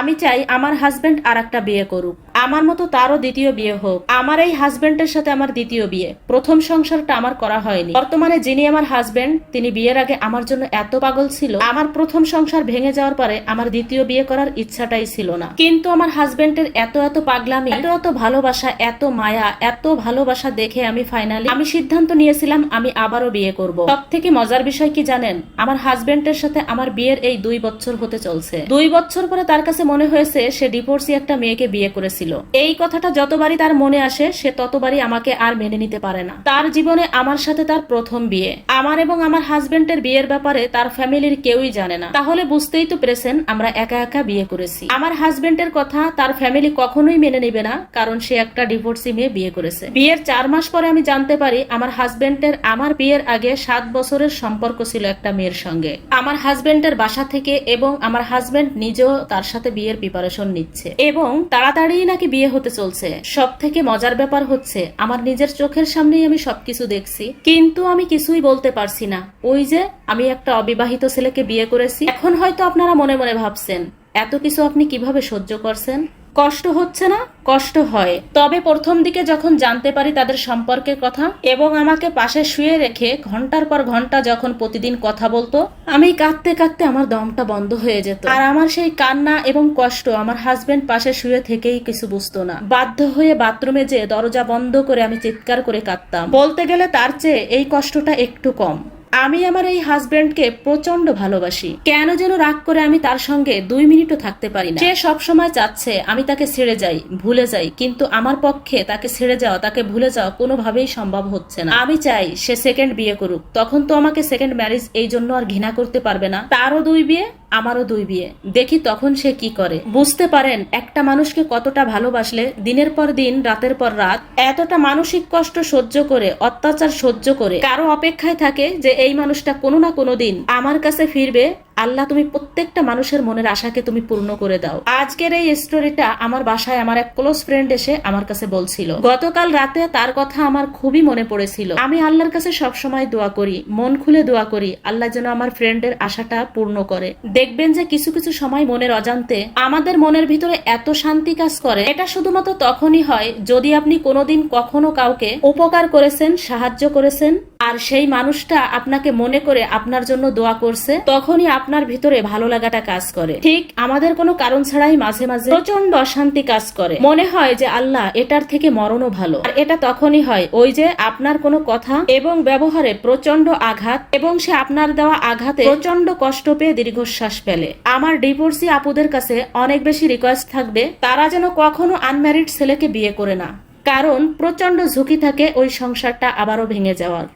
আমি চাই আমার হাজবেন্ড আর একটা বিয়ে করুক। আমার মতো তারও দ্বিতীয় বিয়ে হোক। আমার এই হাজবেন্ডের সাথে আমার দ্বিতীয় বিয়ে। প্রথম সংসারটা আমার করা হয়নি। বর্তমানে যিনি আমার হাজবেন্ড তিনি বিয়ের আগে আমার জন্য এত পাগল ছিল। আমার প্রথম সংসার ভেঙে যাওয়ার পরে আমার দ্বিতীয় বিয়ে করার ইচ্ছাটাই ছিল না। কিন্তু আমার হাজবেন্ডের এত এত পাগলামি, এত এত ভালোবাসা, এত মায়া, এত ভালোবাসা দেখে আমি ফাইনালি আমি সিদ্ধান্ত নিয়েছিলাম আমি আবারও বিয়ে করব। সব থেকে মজার বিষয় কি জানেন? আমার হাজবেন্ডের সাথে আমার বিয়ের এই দুই বছর হতে চলছে। দুই বছর পরে তার কাছে মনে হয়েছে সে ডিভোর্সি একটা মেয়েকে বিয়ে করেছিল। এই কথাটা যতবারই তার মনে আসে, সে ততবারই আমাকে আর মেনে নিতে পারে না। তার জীবনে আমার সাথে তার প্রথম বিয়ে। আমার এবং আমার হাজবেন্ডের বিয়ের ব্যাপারে তার ফ্যামিলির কেউই জানে না। তাহলে বুঝতেই তো পেরেছেন, আমরা একা একা বিয়ে করেছি। আমার হাজবেন্ডের কথা তার ফ্যামিলি কখনোই মেনে নেবে না, কারণ সে একটা ডিভোর্সি মেয়ে বিয়ে করেছে। বিয়ের চার মাস পরে আমি জানতে পারি, আমার হাজবেন্ডের আমার বিয়ের আগে সাত বছরের সম্পর্ক ছিল একটা মেয়ের সঙ্গে। আমার হাজবেন্ডের বাসা থেকে এবং আমার হাজবেন্ড নিজেও তার সাথে বিয়ের প্রিপারেশন নিচ্ছে। এবং তাড়াতাড়ি নাকি বিয়ে হতে চলছে। সব থেকে মজার ব্যাপার হচ্ছে, আমার নিজের চোখের সামনেই আমি সবকিছু দেখছি। কিন্তু আমি কিছুই বলতে পারছি না। ওই যে, আমি একটা অবিবাহিত ছেলেকে বিয়ে করেছি। এখন হয়তো আপনারা মনে মনে ভাবছেন, এত কিছু আপনি কীভাবে সহ্য করছেন? কষ্ট হচ্ছে না, কষ্ট হয়। তবে প্রথম দিকে যখন জানতে পারি তাদের সম্পর্কের কথা এবং আমাকে পাশে শুয়ে রেখে ঘণ্টার পর ঘণ্টা যখন প্রতিদিন কথা বলতো, আমি কাঁদতে কাঁদতে আমার দমটা বন্ধ হয়ে যেত। আর আমার সেই কান্না এবং কষ্ট আমার হাজবেন্ড পাশে শুয়ে থেকেই কিছু বুঝতো না। বাধ্য হয়ে বাথরুমে যে দরজা বন্ধ করে আমি চিৎকার করে কাঁদতাম। বলতে গেলে তার চেয়ে এই কষ্টটা একটু কম। আমি আমার এই হাজব্যান্ডকে প্রচণ্ড ভালোবাসি। কেন যেন রাগ করে আমি তার সঙ্গে দুই মিনিটও থাকতে পারি না। সে সবসময় চাচ্ছে আমি তাকে ছেড়ে যাই, ভুলে যাই, কিন্তু আমার পক্ষে তাকে ছেড়ে যাওয়া, তাকে ভুলে যাওয়া কোনোভাবেই সম্ভব হচ্ছে না। আমি চাই সে সেকেন্ড বিয়ে করুক। তখন তো আমাকে সেকেন্ড ম্যারেজ এই জন্য আর ঘৃণা করতে পারবে না। তারও দুই বিয়ে আমারও দুই বিয়ে। দেখি তখন সে কি করে। বুঝতে পারেন, একটা মানুষকে কতটা ভালোবাসলে দিনের পর দিন, রাতের পর রাত, এতটা মানসিক কষ্ট সহ্য করে, অত্যাচার সহ্য করে। কারও অপেক্ষায় থাকে যে এই মানুষটা কোনো না কোনো দিন আমার কাছে ফিরবে আল্লাহ, তুমি প্রত্যেকটা মানুষের মনের আশাকে তুমি পূর্ণ করে দাও। আজকের এই স্টোরিটা আমার বাসায় আমার এক ক্লোজ ফ্রেন্ড এসে আমার কাছে বলছিল, গতকাল রাতে তার কথা আমার খুবই মনে পড়েছিল। আমি আল্লাহর কাছে সব সময় দোয়া করি, মন খুলে দোয়া করি, আল্লাহ যেন আমার ফ্রেন্ডের আশাটা পূর্ণ করে। দেখবেন যে কিছু কিছু সময় মনের অজান্তে আমাদের মনের ভিতরে এত শান্তি কাজ করে। এটা শুধুমাত্র তখনই হয় যদি আপনি কোনোদিন কখনো কাউকে উপকার করেছেন, সাহায্য করেছেন আর সেই মানুষটা আপনাকে মনে করে আপনার জন্য দোয়া করছে, তখনই আপনার ভিতরে ভালো লাগাটা কাজ করে। ঠিক আমাদের কোনো কারণ ছাড়াই মাঝে মাঝে প্রচণ্ড অশান্তি কাজ করে। মনে হয় যে আল্লাহ এটার থেকে মরণও ভালো। আর এটা তখনই হয় ওই যে আপনার কোনো কথা এবং ব্যবহারে প্রচণ্ড আঘাত এবং সে আপনার দেওয়া আঘাতে প্রচণ্ড কষ্ট পেয়ে দীর্ঘশ্বাস ফেলে। আমার ডিভোর্সি আপুদের কাছে অনেক বেশি রিকোয়েস্ট থাকবে, তারা যেন কখনো আনম্যারিড ছেলেকে বিয়ে করে না। কারণ প্রচণ্ড ঝুঁকি থাকে ওই সংসারটা আবারও ভেঙে যাওয়ার।